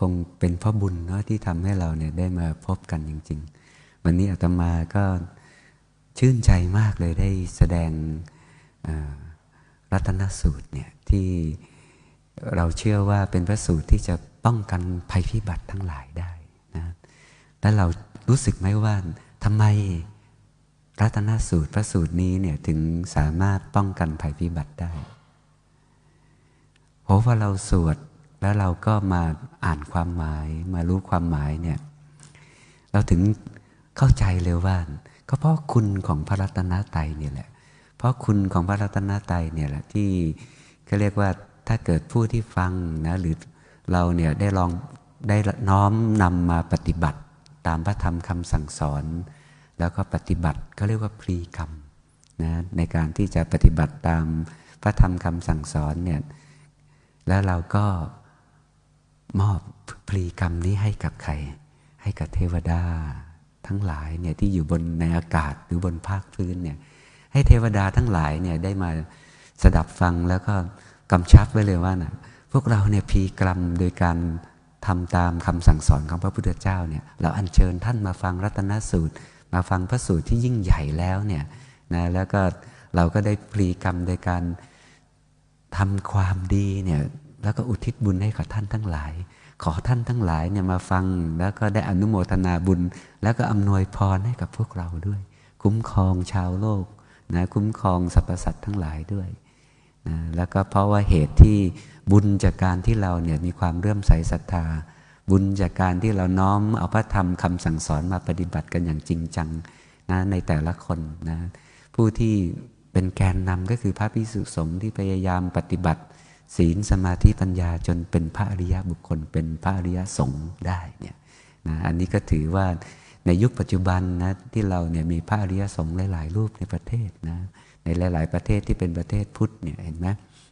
คงเป็นเพราะบุญเนาะที่ทำให้เราเนี่ยได้มาพบกันจริง ๆ วันนี้อาตมาก็ชื่นใจมากเลยได้แสดงรัตนสูตรเนี่ยที่เราเชื่อว่าเป็นพระสูตรที่จะป้องกันภัยพิบัติทั้งหลายได้นะและเรารู้สึกไหมว่าทำไมรัตนสูตรพระสูตรนี้เนี่ยถึงสามารถป้องกันภัยพิบัติได้เพราะว่าเราสวด แล้วเราก็มาอ่านความหมาย มารู้ความหมายเนี่ย เราถึงเข้าใจเลยว่า ก็เพราะคุณของพระรัตนตรัยเนี่ยแหละ เพราะคุณของพระรัตนตรัยเนี่ยแหละที่เขาเรียกว่าถ้าเกิดผู้ที่ฟังนะหรือเราเนี่ยได้ลองได้น้อมนำมาปฏิบัติตามพระธรรมคำสั่งสอน แล้วก็ปฏิบัติก็เรียกว่าพรีกรรมนะในการที่จะปฏิบัติตามพระธรรมคำสั่งสอนเนี่ยแล้วเราก็ มอบพรีกรรมนี้ให้กับใคร ให้กับเทวดา ทั้งหลายเนี่ยที่อยู่บนในอากาศหรือบนภาคพื้นเนี่ยให้เทวดาทั้งหลายเนี่ยได้มาสดับฟังแล้วก็กำชับไว้เลยว่านะพวกเราเนี่ยพีกรรมโดยการทำตามคำสั่งสอนของพระพุทธเจ้าเนี่ยเราอัญเชิญท่านมาฟังรัตนสูตร มาฟังพระสูตรที่ยิ่งใหญ่แล้วเนี่ยนะแล้วก็เราก็ได้พลีกรรมโดยการทำความดีเนี่ย แล้วก็อุทิศบุญให้กับท่านทั้งหลาย ขอท่านทั้งหลายเนี่ยมาฟัง แล้วก็ได้อนุโมทนาบุญ แล้วก็อำนวยพรให้กับพวกเราด้วย คุ้มครองชาวโลกนะคุ้มครองสรรพสัตว์ทั้งหลายด้วยนะแล้วก็เพราะว่าเหตุที่บุญจากการที่เราเนี่ยมีความเรื่อมใสศรัทธา บุญจากการที่เราน้อมเอาพระธรรมคำสั่งสอนมาปฏิบัติกันอย่างจริงจังนะในแต่ละคนนะผู้ที่เป็นแกนนำก็คือพระพิสุสงฆ์ที่พยายามปฏิบัติ ศีลสมาธิปัญญาจนเป็นพระอริยบุคคล เป็นพระอริยสงฆ์ได้เนี่ยนะอันนี้ก็ถือว่าในยุคปัจจุบันนะที่เราเนี่ยมีพระอริยสงฆ์หลาย ๆ รูปในประเทศนะในหลาย ๆ ประเทศที่เป็นประเทศพุทธเนี่ยเห็นไหม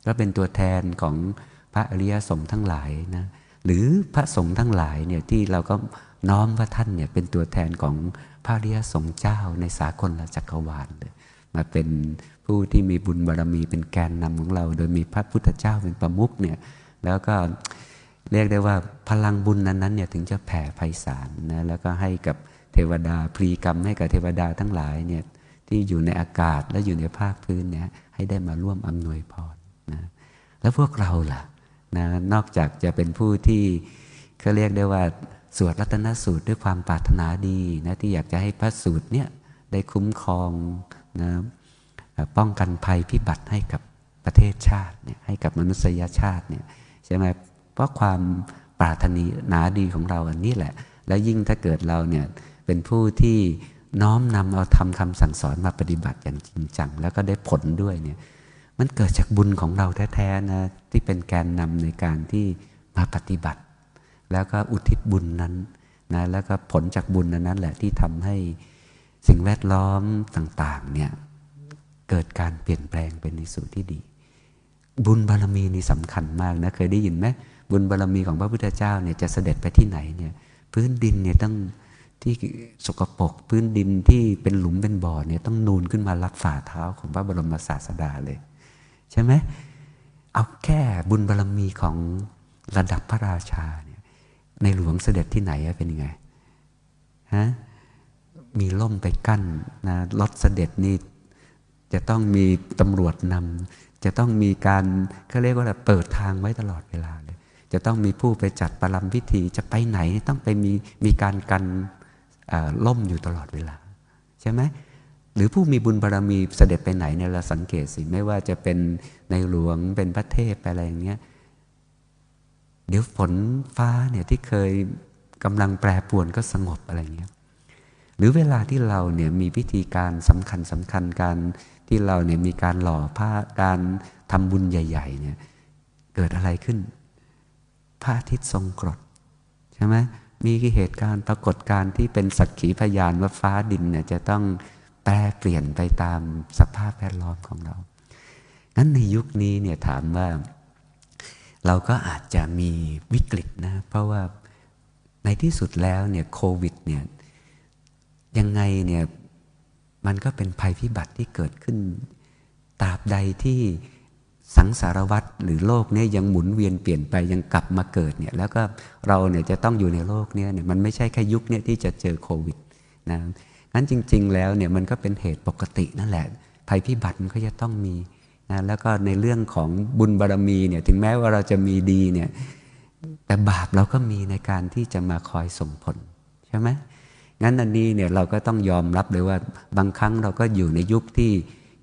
ก็เป็นตัวแทนของพระอริยสงฆ์ทั้งหลายนะหรือพระสงฆ์ทั้งหลายเนี่ยที่เราก็น้อมว่าท่านเนี่ยเป็นตัวแทนของพระอริยสงฆ์เจ้าในสากลจักรวาลเลย มาเป็นผู้ที่มีบุญบารรมีเป็นแกนนำของเรา โดยมีพระพุทธเจ้าเป็นประมุขเนี่ยแล้วก็เรียกได้ว่าพลังบุญนั้นๆเนี่ยถึงจะแผ่ไพศาลนะแล้วก็ให้กับเทวดาพรีกรรมให้กับเทวดาทั้งหลายเนี่ยที่อยู่ในอากาศและอยู่ในภาคพื้นเนี่ยให้ได้มาร่วมอำนวยพรนะแล้วพวกเราล่ะนะนอกจากจะเป็นผู้ที่เขาเรียกได้ว่าสวดรัตนสูตรด้วยความปรารถนาดีนะที่อยากจะให้พระสูตรเนี่ยได้คุ้มครอง นะป้องกันภัยพิบัติให้กับประเทศชาติเนี่ยให้กับมนุษยชาติเนี่ยใช่ไหมเพราะความปรารถนาดีของเราอันนี้แหละ แล้วยิ่งถ้าเกิดเราเนี่ยเป็นผู้ที่น้อมนำเอาทำคำสั่งสอนมาปฏิบัติอย่างจริงจัง แล้วก็ได้ผลด้วยเนี่ยมันเกิดจากบุญของเราแท้ๆนะที่เป็นแกนนำในการที่มาปฏิบัติ แล้วก็อุทิศบุญนั้นนะแล้วก็ผลจากบุญนั้นแหละที่ทำให้ สิ่งแวดล้อมต่าง ๆ เนี่ย เกิดการเปลี่ยนแปลงเป็นในสู่ที่ดี บุญบารรมีนี่สำคัญมากนะ เคยได้ยินไหมบุญบารรมีของพระพุทธเจ้าเนี่ยจะเสด็จไปที่ไหนเนี่ย พื้นดินเนี่ยต้องที่สกปรกพื้นดินที่เป็นหลุมเป็นบ่อเนี่ยต้องนูนขึ้นมารับฝ่าเท้าของพระบรมศาสดาเลย ใช่ไหมเอาแค่บุญบารรมีของระดับพระราชาเนี่ยในหลวงเสด็จที่ไหนเป็นยังไงฮะ มีล่มไปกั้นนะรถเสด็จนี่จะต้องมีตำรวจนำจะต้องมีการเขาเรียกว่าเปิดทางไว้ตลอดเวลาเลย จะต้องมีผู้ไปจัดประลัมพิธีจะไปไหนต้องไปมีมีการกันล่มอยู่ตลอดเวลา ใช่ไหมหรือผู้มีบุญบารรมีเสด็จไปไหนเนี่ยเราสังเกตสิไม่ว่าจะเป็นในหลวงเป็นพระเทพอะไรอย่างเงี้ยเดี๋ยวฝนฟ้าเนี่ยที่เคยกำลังแปรปรวนก็สงบอะไรเงี้ย หรือเวลาที่เราเนี่ยมีพิธีการสำคัญสำคัญการที่เราเนี่ยมีการหล่อผ้าการทำบุญใหญ่ ๆ เนี่ย เกิดอะไรขึ้นพระอาทิตย์ทรงกรดใช่ไหมมีเหตุการณ์ปรากฏการณ์ที่เป็นสักขีพยานว่าฟ้าดินเนี่ยจะต้องแปรเปลี่ยนไปตามสภาพแวดล้อมของเรานั้นในยุคนี้เนี่ยถามว่า เราก็อาจจะมีวิกฤตนะ เพราะว่าในที่สุดแล้วเนี่ยโควิดเนี่ย ยังไงเนี่ยมันก็เป็นภัยพิบัติที่เกิดขึ้น ตราบใดที่สังสารวัตรหรือโลกเนี้ยังหมุนเวียนเปลี่ยนไปยังกลับมาเกิดเนี่ยแล้วก็เราเนี่ยจะต้องอยู่ในโลกเนี้เนี่ยมันไม่ใช่แค่ยุคเนี่ยที่จะเจอโควิดนะงั้นจริง ๆ แล้วเนี่ยมันก็เป็นเหตุปกตินั่นแหละ ภัยพิบัติมันก็จะต้องมีนะแล้วก็ในเรื่องของบุญบารรมีเนี่ยถึงแม้ว่าเราจะมีดีเนี่ยแต่บาปเราก็มีในการที่จะมาคอยส่งผลใช่ไหม งั้นอันนี้เนี่ยเราก็ต้องยอมรับเลยว่าบางครั้งเราก็อยู่ในยุคที่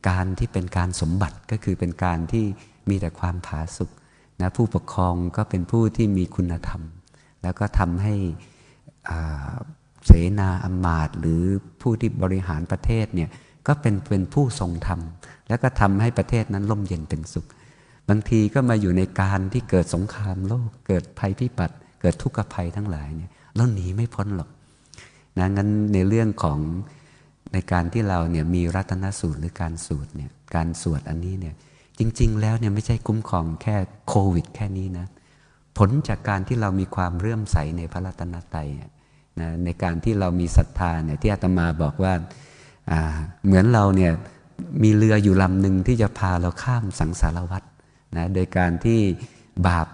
การที่เป็นการสมบัติก็คือเป็นการที่มีแต่ความผาสุกนะผู้ปกครองก็เป็นผู้ที่มีคุณธรรม แล้วก็ทำให้เสนาอำมาตย์หรือผู้ที่บริหารประเทศเนี่ยก็เป็นเป็นผู้ทรงธรรม แล้วก็ทำให้ประเทศนั้นร่มเย็นเป็นสุข บางทีก็มาอยู่ในการที่เกิดสงครามโลก เกิดภัยพิบัติ เกิดทุกขภัยทั้งหลายเนี่ยเราหนีไม่พ้นหรอก นะงั้นในเรื่องของในการที่เราเนี่ยมีรัตนสูตรหรือการสูตรเนี่ยการสวดอันนี้เนี่ยจริง ๆ แล้วเนี่ยไม่ใช่คุ้มครองแค่โควิด แค่นี้นะผลจากการที่เรามีความเรื่มใสในพระรัตนตรัยนะในการที่เรามีศรัทธาเนี่ยที่อาตมาบอกว่าเหมือนเราเนี่ยมีเรืออยู่ลำหนึ่งที่จะพาเราข้ามสังสารวัฏนะโดยการที่บาป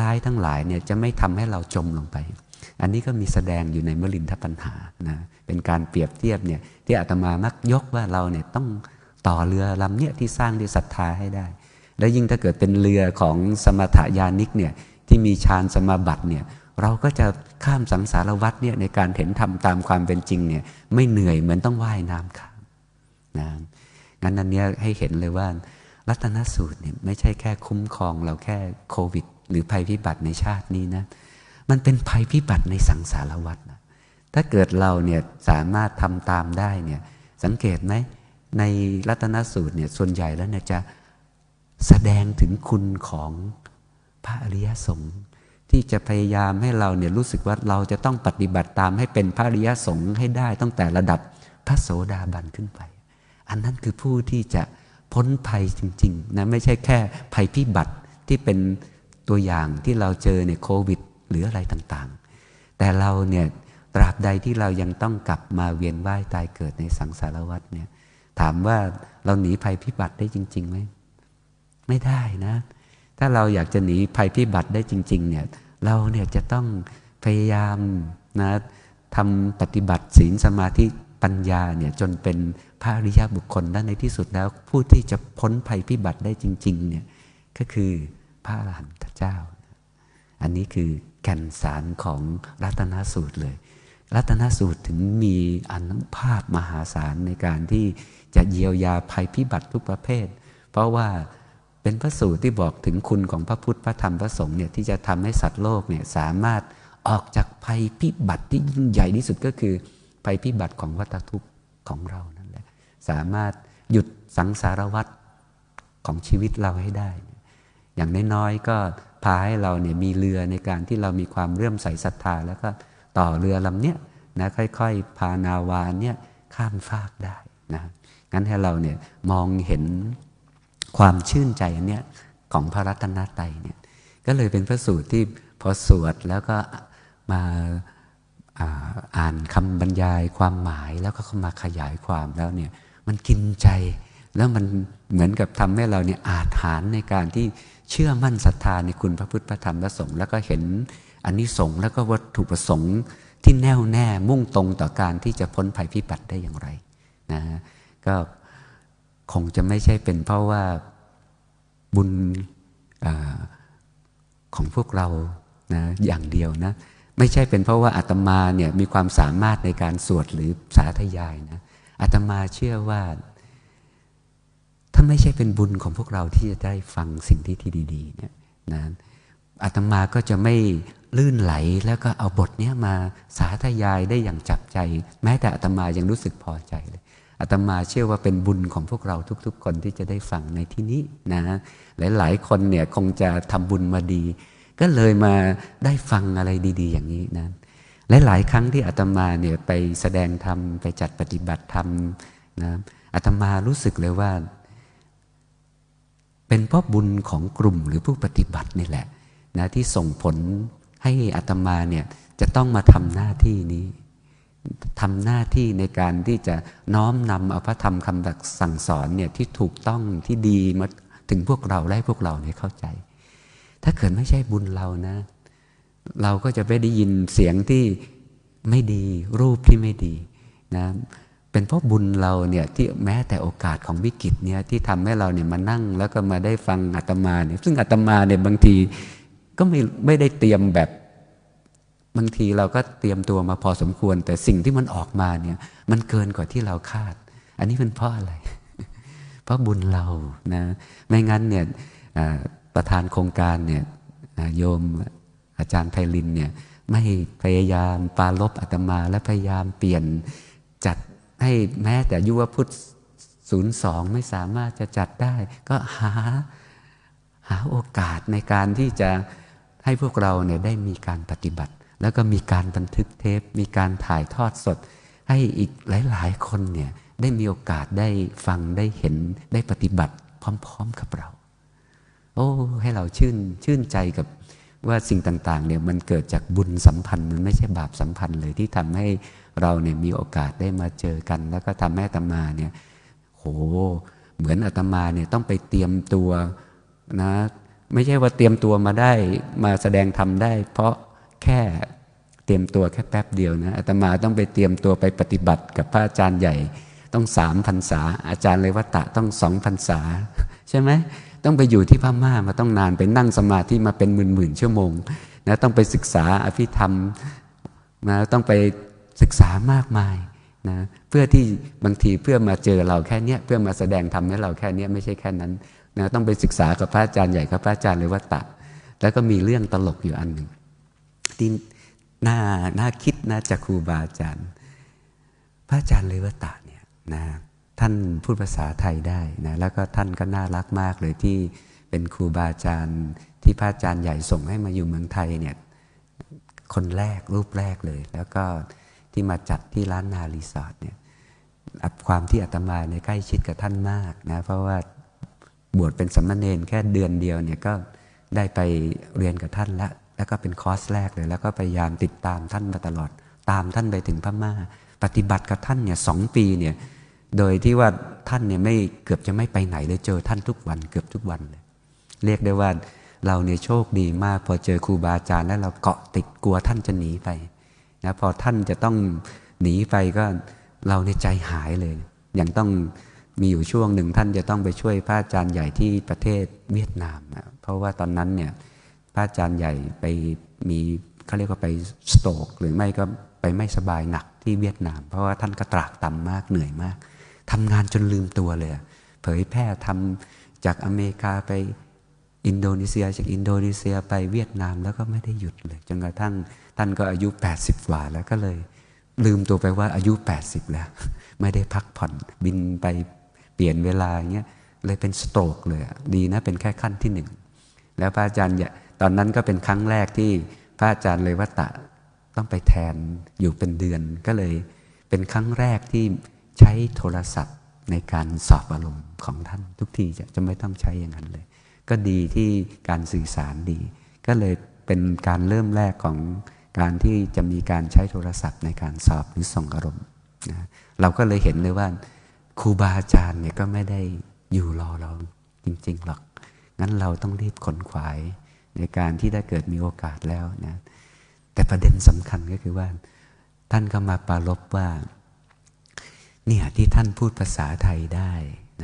ร้ายๆทั้งหลายเนี่ยจะไม่ทำให้เราจมลงไป อันนี้ก็มีแสดงอยู่ในมลินทปัญหานะเป็นการเปรียบเทียบเนี่ยที่อาตมามักยกว่าเราเนี่ยต้องต่อเรือลำเนี้ยที่สร้างด้วยศรัทธาให้ได้ แล้วยิ่งถ้าเกิดเป็นเรือของสมถยานิกเนี่ยที่มีฌานสมาบัติเนี่ยเราก็จะข้ามสังสารวัฏเนี่ยในการเห็นธรรมตามความเป็นจริงเนี่ยไม่เหนื่อยเหมือนต้องว่ายน้ำข้ามนะงั้นอันนี้ให้เห็นเลยว่ารัตนสูตรเนี่ยไม่ใช่แค่คุ้มครองเราแค่โควิด หรือภัยพิบัติในชาตินี้นะ มันเป็นภัยพิบัติในสังสารวัฏนะถ้าเกิดเราเนี่ยสามารถทำตามได้เนี่ยสังเกตไหมในรัตนสูตรเนี่ยส่วนใหญ่แล้วเนี่ยจะแสดงถึงคุณของพระอริยสงฆ์ที่จะพยายามให้เราเนี่ยรู้สึกว่าเราจะต้องปฏิบัติตามให้เป็นพระอริยสงฆ์ให้ได้ตั้งแต่ระดับพระโสดาบันขึ้นไป อันนั้นคือผู้ที่จะพ้นภัยจริงๆนะไม่ใช่แค่ภัยพิบัติที่เป็นตัวอย่างที่เราเจอในโควิด หรืออะไรต่างๆ แต่เราเนี่ยตราบใดที่เรายังต้องกลับมาเวียนว่ายตายเกิดในสังสารวัฏเนี่ยถามว่าเราหนีภัยพิบัติได้จริงๆไหมไม่ได้นะ ถ้าเราอยากจะหนีภัยพิบัติได้จริงๆเนี่ยเราเนี่ยจะต้องพยายามนะทำปฏิบัติศีลสมาธิปัญญาเนี่ยจนเป็นพระอริยบุคคลและในที่สุดแล้ว ผู้ที่จะพ้นภัยพิบัติได้จริงๆเนี่ยก็คือพระอรหันตเจ้า อันนี้คือแก่นสารของรัตนสูตรเลย รัตนสูตรถึงมีอนุภาพมหาศาลในการที่จะเยียวยาภัยพิบัติทุกประเภท เพราะว่าเป็นพระสูตรที่บอกถึงคุณของพระพุทธพระธรรมพระสงฆ์เนี่ยที่จะทำให้สัตว์โลกเนี่ยสามารถออกจากภัยพิบัติที่ยิ่งใหญ่ที่สุดก็คือ ภัยพิบัติของวัฏทุกข์ของเรานั่นแหละสามารถหยุดสังสารวัฏของชีวิตเราให้ได้ อย่างน้อยๆก็ พาให้เราเนี่ยมีเรือในการที่เรามีความเรื่อมใสศรัทธา แล้วก็ต่อเรือลำเนี้ยนะค่อยๆ พานาวานเนี่ยข้ามฟากได้นะงั้นให้เราเนี่ยมองเห็นความชื่นใจอันเนี้ยของพระรัตนตรัยเนี่ยก็เลยเป็นพระสูตรที่พอสวดแล้วก็มาอ่านคำบรรยายความหมายแล้วก็เข้ามาขยายความแล้วเนี่ยมันกินใจ แล้วมันเหมือนกับทำให้เราเนี่ยอาถานในการที่ เชื่อมั่นศรัทธาในคุณพระพุทธพระธรรมพระสงฆ์แล้วก็เห็นอันนี้สงแล้วก็วัตถุประสงค์ที่แน่วแน่มุ่งตรงต่อการที่จะพ้นภัยพิบัติได้อย่างไรนะก็คงจะไม่ใช่เป็นเพราะว่าบุญอของพวกเรานะอย่างเดียวนะไม่ใช่เป็นเพราะว่าอาตมาเนี่ยมีความสามารถในการสวดหรือสาธยายนะอาตมาเชื่อว่า ถ้าไม่ใช่เป็นบุญของพวกเราที่จะได้ฟังสิ่งที่ที่ดีๆเนี่ยนะอาตมาก็จะไม่ลื่นไหลแล้วก็เอาบทเนี้ยมาสาธยายได้อย่างจับใจ แม้แต่อาตมายังรู้สึกพอใจเลยอาตมาเชื่อว่าเป็นบุญของพวกเราทุก ๆ คนที่จะได้ฟังในที่นี้นะหลาย ๆ คนเนี่ยคงจะทำบุญมาดี ก็เลยมาได้ฟังอะไรดี ๆ อย่างนี้นะและหลายครั้งที่อาตมาเนี่ยไปแสดงธรรมไปจัดปฏิบัติธรรมนะอาตมารู้สึกเลยว่า เป็นเพราะบุญของกลุ่มหรือผู้ปฏิบัตินี่แหละนะที่ส่งผลให้อาตมาเนี่ยจะต้องมาทำหน้าที่นี้ทำหน้าที่ในการที่จะน้อมนำเอาพระธรรมคำสั่งสอนเนี่ยที่ถูกต้องที่ดีมาถึงพวกเราและพวกเราเนี่ยเข้าใจ ถ้าเกิดไม่ใช่บุญเรานะ เราก็จะไปได้ยินเสียงที่ไม่ดีรูปที่ไม่ดีนะ เป็นเพราะบุญเราเนี่ยที่แม้แต่โอกาสของวิกฤตเนี่ยที่ทำให้เราเนี่ยมานั่งแล้วก็มาได้ฟังอาตมาเนี่ยซึ่งอาตมาเนี่ยบางทีก็ไม่ไม่ได้เตรียมแบบบางทีเราก็เตรียมตัวมาพอสมควร แต่สิ่งที่มันออกมาเนี่ย มันเกินกว่าที่เราคาด อันนี้เป็นเพราะอะไร เพราะบุญเรานะไม่งั้นเนี่ยประธานโครงการเนี่ยโยมอาจารย์ไพลินเนี่ยไม่พยายามปาลบอาตมาและพยายามเปลี่ยน ให้แม้แต่ยุวพุทธศูนย์สองไม่สามารถจะจัดได้ ก็หาหาโอกาสในการที่จะให้พวกเราเนี่ยได้มีการปฏิบัติ แล้วก็มีการบันทึกเทป มีการถ่ายทอดสด ให้อีกหลาย ๆ คนเนี่ยได้มีโอกาสได้ฟังได้เห็นได้ปฏิบัติพร้อม ๆ กับเรา โอ้ ให้เราชื่นชื่นใจกับ ว่าสิ่งต่างๆเนี่ยมันเกิดจากบุญสัมพันธ์ มันไม่ใช่บาปสัมพันธ์เลยที่ทำให้เราเนี่ยมีโอกาสได้มาเจอกัน แล้วก็ทำให้อาตมาเนี่ยโหเหมือนอาตมาเนี่ยต้องไปเตรียมตัวนะไม่ใช่ว่าเตรียมตัวมาได้มาแสดงทำได้ เพราะแค่เตรียมตัวแค่แป๊บเดียวนะอาตมาต้องไปเตรียมตัวไปปฏิบัติกับพระอาจารย์ใหญ่ ต้องสามพรรษา อาจารย์เลวัตะต้องสองพรรษา ใช่ไหม ต้องไปอยู่ที่พม่ามาต้องนานไปนั่งสมาธิมาเป็นหมื่นๆชั่วโมงนะต้องไปศึกษาอภิธรรมนะต้องไปศึกษามากมายนะเพื่อที่บางทีเพื่อมาเจอเราแค่เนี้ยเพื่อมาแสดงทำให้เราแค่เนี้ยไม่ใช่แค่นั้นนะต้องไปศึกษากับพระอาจารย์ใหญ่กับพระอาจารย์เลยว่าตัดแล้วก็มีเรื่องตลกอยู่อันหนึ่งที่น่าน่าคิดนะจากครูบาอาจารย์ พระอาจารย์เลวตะเนี่ยนะ ท่านพูดภาษาไทยได้นะแล้วก็ท่านก็น่ารักมากเลยที่เป็นครูบาอาจารย์ ที่พระอาจารย์ใหญ่ส่งให้มาอยู่เมืองไทยเนี่ยคนแรกรูปแรกเลย แล้วก็ที่มาจัดที่ร้านนารีสอร์ทเนี่ยความที่อาตมาในใกล้ชิดกับท่านมากนะเพราะว่าบวชเป็นสมณเณรแค่เดือนเดียวเนี่ยก็ได้ไปเรียนกับท่านแล้วแล้วก็เป็นคอร์สแรกเลย แล้วก็พยายามติดตามท่านมาตลอด ตามท่านไปถึงพม่า ปฏิบัติกับท่านเนี่ยสองปีเนี่ย โดยที่ว่าท่านเนี่ยไม่เกือบจะไม่ไปไหนเลยเจอท่านทุกวันเกือบทุกวันเลยเรียกได้ว่าเราเนี่ยโชคดีมาก พอเจอครูบาอาจารย์แล้วเราเกาะติดกลัวท่านจะหนีไปนะพอท่านจะต้องหนีไปก็เราในใจหายเลย อย่างต้องมีอยู่ช่วงหนึ่งท่านจะต้องไปช่วยพระอาจารย์ใหญ่ที่ประเทศเวียดนามนะเพราะว่าตอนนั้นเนี่ยพระอาจารย์ใหญ่ไปมีเขาเรียกว่าไปสโตกหรือไม่ก็ไปไม่สบายหนักที่เวียดนาม เพราะว่าท่านก็ตรากต่ำมากเหนื่อยมาก ทำงานจนลืมตัวเลย เผยแพร่ทำจากอเมริกาไปอินโดนีเซีย จากอินโดนีเซียไปเวียดนามแล้วก็ไม่ได้หยุดเลยจนกระทั่งท่านก็อายุ 80 กว่าแล้วก็เลย ลืมตัวไปว่าอายุ 80 แล้ว ไม่ได้พักผ่อนบินไปเปลี่ยนเวลาเงี้ยเลยเป็นสโตรกเลยดีนะเป็นแค่ขั้นที่หนึ่งแล้วพระอาจารย์ตอนนั้นก็เป็นครั้งแรกที่พระอาจารย์เลยวัตะต้องไปแทนอยู่เป็นเดือน ก็เลยเป็นครั้งแรกที่ ใช้โทรศัพท์ในการสอบอารมณ์ของท่าน ทุกทีจะจะไม่ต้องใช้อย่างนั้นเลย ก็ดีที่การสื่อสารดี ก็เลยเป็นการเริ่มแรกของการที่จะมีการใช้โทรศัพท์ในการสอบหรือส่งอารมณ์นะเราก็เลยเห็นเลยว่าครูบาอาจารย์เนี่ยก็ไม่ได้อยู่รอเราจริงๆหรอก งั้นเราต้องรีบขนขวายในการที่ได้เกิดมีโอกาสแล้วนะแต่ประเด็นสำคัญก็คือว่า ท่านก็มาปรารบว่า เนี่ยที่ท่านพูดภาษาไทยได้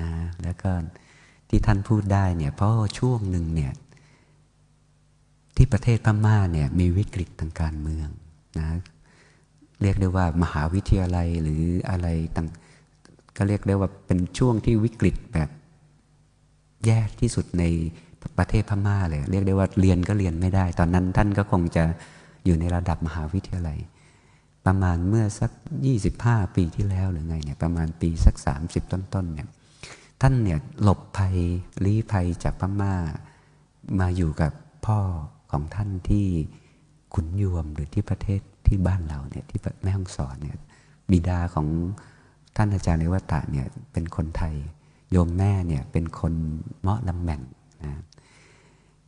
นะแล้วก็ที่ท่านพูดได้เนี่ยเพราะช่วงหนึ่งเนี่ยที่ประเทศพม่าเนี่ยมีวิกฤตทางการเมืองนะเรียกได้ว่ามหาวิทยาลัยหรืออะไรต่างก็เรียกได้ว่าเป็นช่วงที่วิกฤตแบบแย่ที่สุดในประเทศพม่าเลย เรียกได้ว่าเรียนก็เรียนไม่ได้ ตอนนั้นท่านก็คงจะอยู่ในระดับมหาวิทยาลัย ประมาณเมื่อสัก 25 ปีที่แล้วหรือไงเนี่ยประมาณปีสัก 30 ต้นๆเนี่ยท่านเนี่ยหลบภัยลี้ภัยจากพม่ามาอยู่กับพ่อของท่านที่ขุนยวมหรือที่ประเทศที่บ้านเราเนี่ยที่แม่ฮ่องสอนเนี่ยบิดาของท่านอาจารย์เลวตะเนี่ยเป็นคนไทย โยมแม่เนี่ยเป็นคนเมาะลำแม่งนะ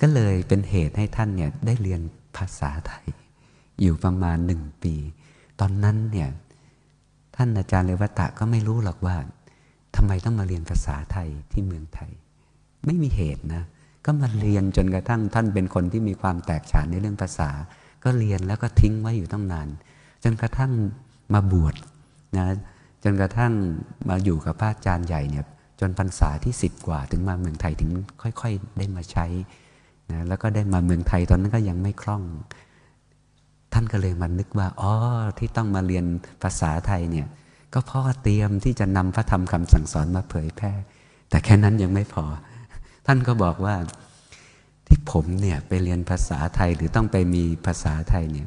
ก็เลยเป็นเหตุให้ท่านเนี่ยได้เรียนภาษาไทย อยู่ประมาณหนึ่งปี ตอนนั้นเนี่ยท่านอาจารย์เลวตะก็ไม่รู้หรอกว่าทำไมต้องมาเรียนภาษาไทยที่เมืองไทย ไม่มีเหตุนะ ก็มาเรียนจนกระทั่งท่านเป็นคนที่มีความแตกฉานในเรื่องภาษา ก็เรียนแล้วก็ทิ้งไว้อยู่ตั้งนาน จนกระทั่งมาบวชนะจนกระทั่งมาอยู่กับพระอาจารย์ใหญ่เนี่ยจนพรรษาที่สิบกว่า ถึงมาเมืองไทยถึงค่อย ๆ ได้มาใช้นะแล้วก็ได้มาเมืองไทยตอนนั้นก็ยังไม่คล่อง ท่านก็เลยมานึกว่าอ๋อที่ต้องมาเรียนภาษาไทยเนี่ยก็เพราะว่าเตรียมที่จะนำพระธรรมคำสั่งสอนมาเผยแพร่ แต่แค่นั้นยังไม่พอ ท่านก็บอกว่าที่ผมเนี่ยไปเรียนภาษาไทยหรือต้องไปมีภาษาไทยเนี่ย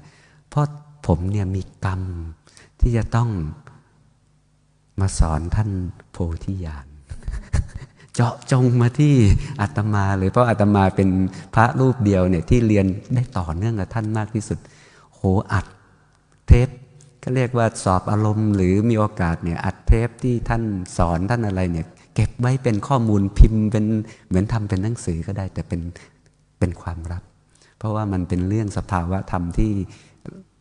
เพราะผมเนี่ยมีกรรมที่จะต้องมาสอนท่านโพธิญาณเจาะจงมาที่อาตมาเลยเพราะอาตมาเป็นพระรูปเดียวเนี่ยที่เรียนได้ต่อเนื่องกับท่านมากที่สุด โหอัดเทปก็เรียกว่าสอบอารมณ์ หรือมีโอกาสเนี่ยอัดเทปที่ท่านสอนท่านอะไรเนี่ยเก็บไว้เป็นข้อมูลพิมพ์เป็นเหมือนทำเป็นหนังสือก็ได้ แต่เป็นเป็นความลับ เพราะว่ามันเป็นเรื่องสภาวะธรรมที่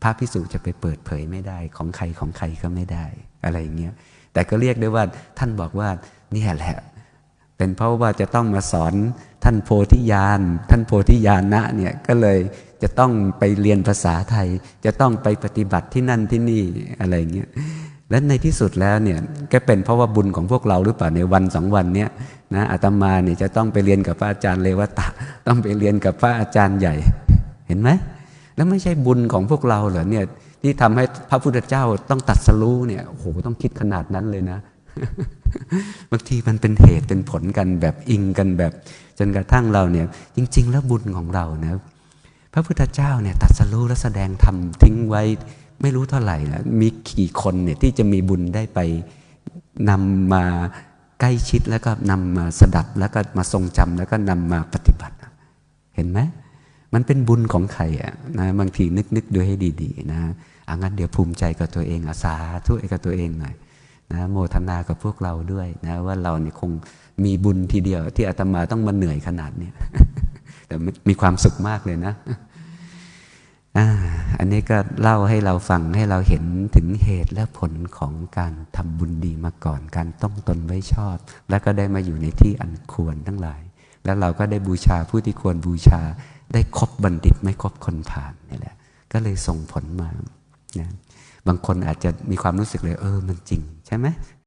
พระพิสุจะไปเปิดเผยไม่ได้ของใครของใครก็ไม่ได้อะไรอย่างเงี้ยแต่ก็เรียกได้ว่าท่านบอกว่าเนี่ยแหละเป็นเพราะว่าจะต้องมาสอนท่านโพธิญาณท่านโพธิญาณนะเนี่ยก็เลย จะต้องไปเรียนภาษาไทย จะต้องไปปฏิบัติที่นั่นที่นี่อะไรเงี้ยและในที่สุดแล้วเนี่ยก็เป็นเพราะว่าบุญของพวกเราหรือเปล่าในวันสองวันเนี้ยนะอาตมาเนี่ยจะต้องไปเรียนกับพระอาจารย์เลวตะ ต้องไปเรียนกับพระอาจารย์ใหญ่ เห็นไหมแล้วไม่ใช่บุญของพวกเราเหรอเนี่ยที่ทำให้พระพุทธเจ้าต้องตัดสรู้เนี่ยโอ้โหต้องคิดขนาดนั้นเลยนะบางทีมันเป็นเหตุเป็นผลกันแบบอิงกันแบบ จนกระทั่งเราเนี่ยจริง ๆ แล้วบุญของเรานะพ ระพุทธเจ้าเนี่ยตัดสรู้และแสดงธรรมทิ้งไว้ไม่รู้เท่าไหร่นะมีกี่คนเนี่ยที่จะมีบุญได้ไปนำมาใกล้ชิดแล้วก็นำมาสดับแล้วก็มาทรงจำแล้วก็นำมาปฏิบัติ เห็นไหมมันเป็นบุญของใครอะนะบางทีนึกนึกดูให้ดีๆนะอะงั้นเดี๋ยวภูมิใจกับตัวเองอาสาทุยกับตัวเองหน่อยนะโมทนากับพวกเราด้วยนะว่าเราเนี่ยคงมีบุญทีเดียวที่อาตมาต้องมาเหนื่อยขนาดเนี้ยแต่มีความสุขมากเลยนะ อ่าอันนี้ก็เล่าให้เราฟังให้เราเห็นถึงเหตุและผลของการทำบุญดีมาก่อน การต้องตนไว้ชอบ แล้วก็ได้มาอยู่ในที่อันควรทั้งหลาย แล้วเราก็ได้บูชาผู้ที่ควรบูชา ได้ครบบัณฑิตไม่ครบคนผ่านนี่แหละ ก็เลยส่งผลมานะบางคนอาจจะมีความรู้สึกเลย เออมันจริงใช่ไหม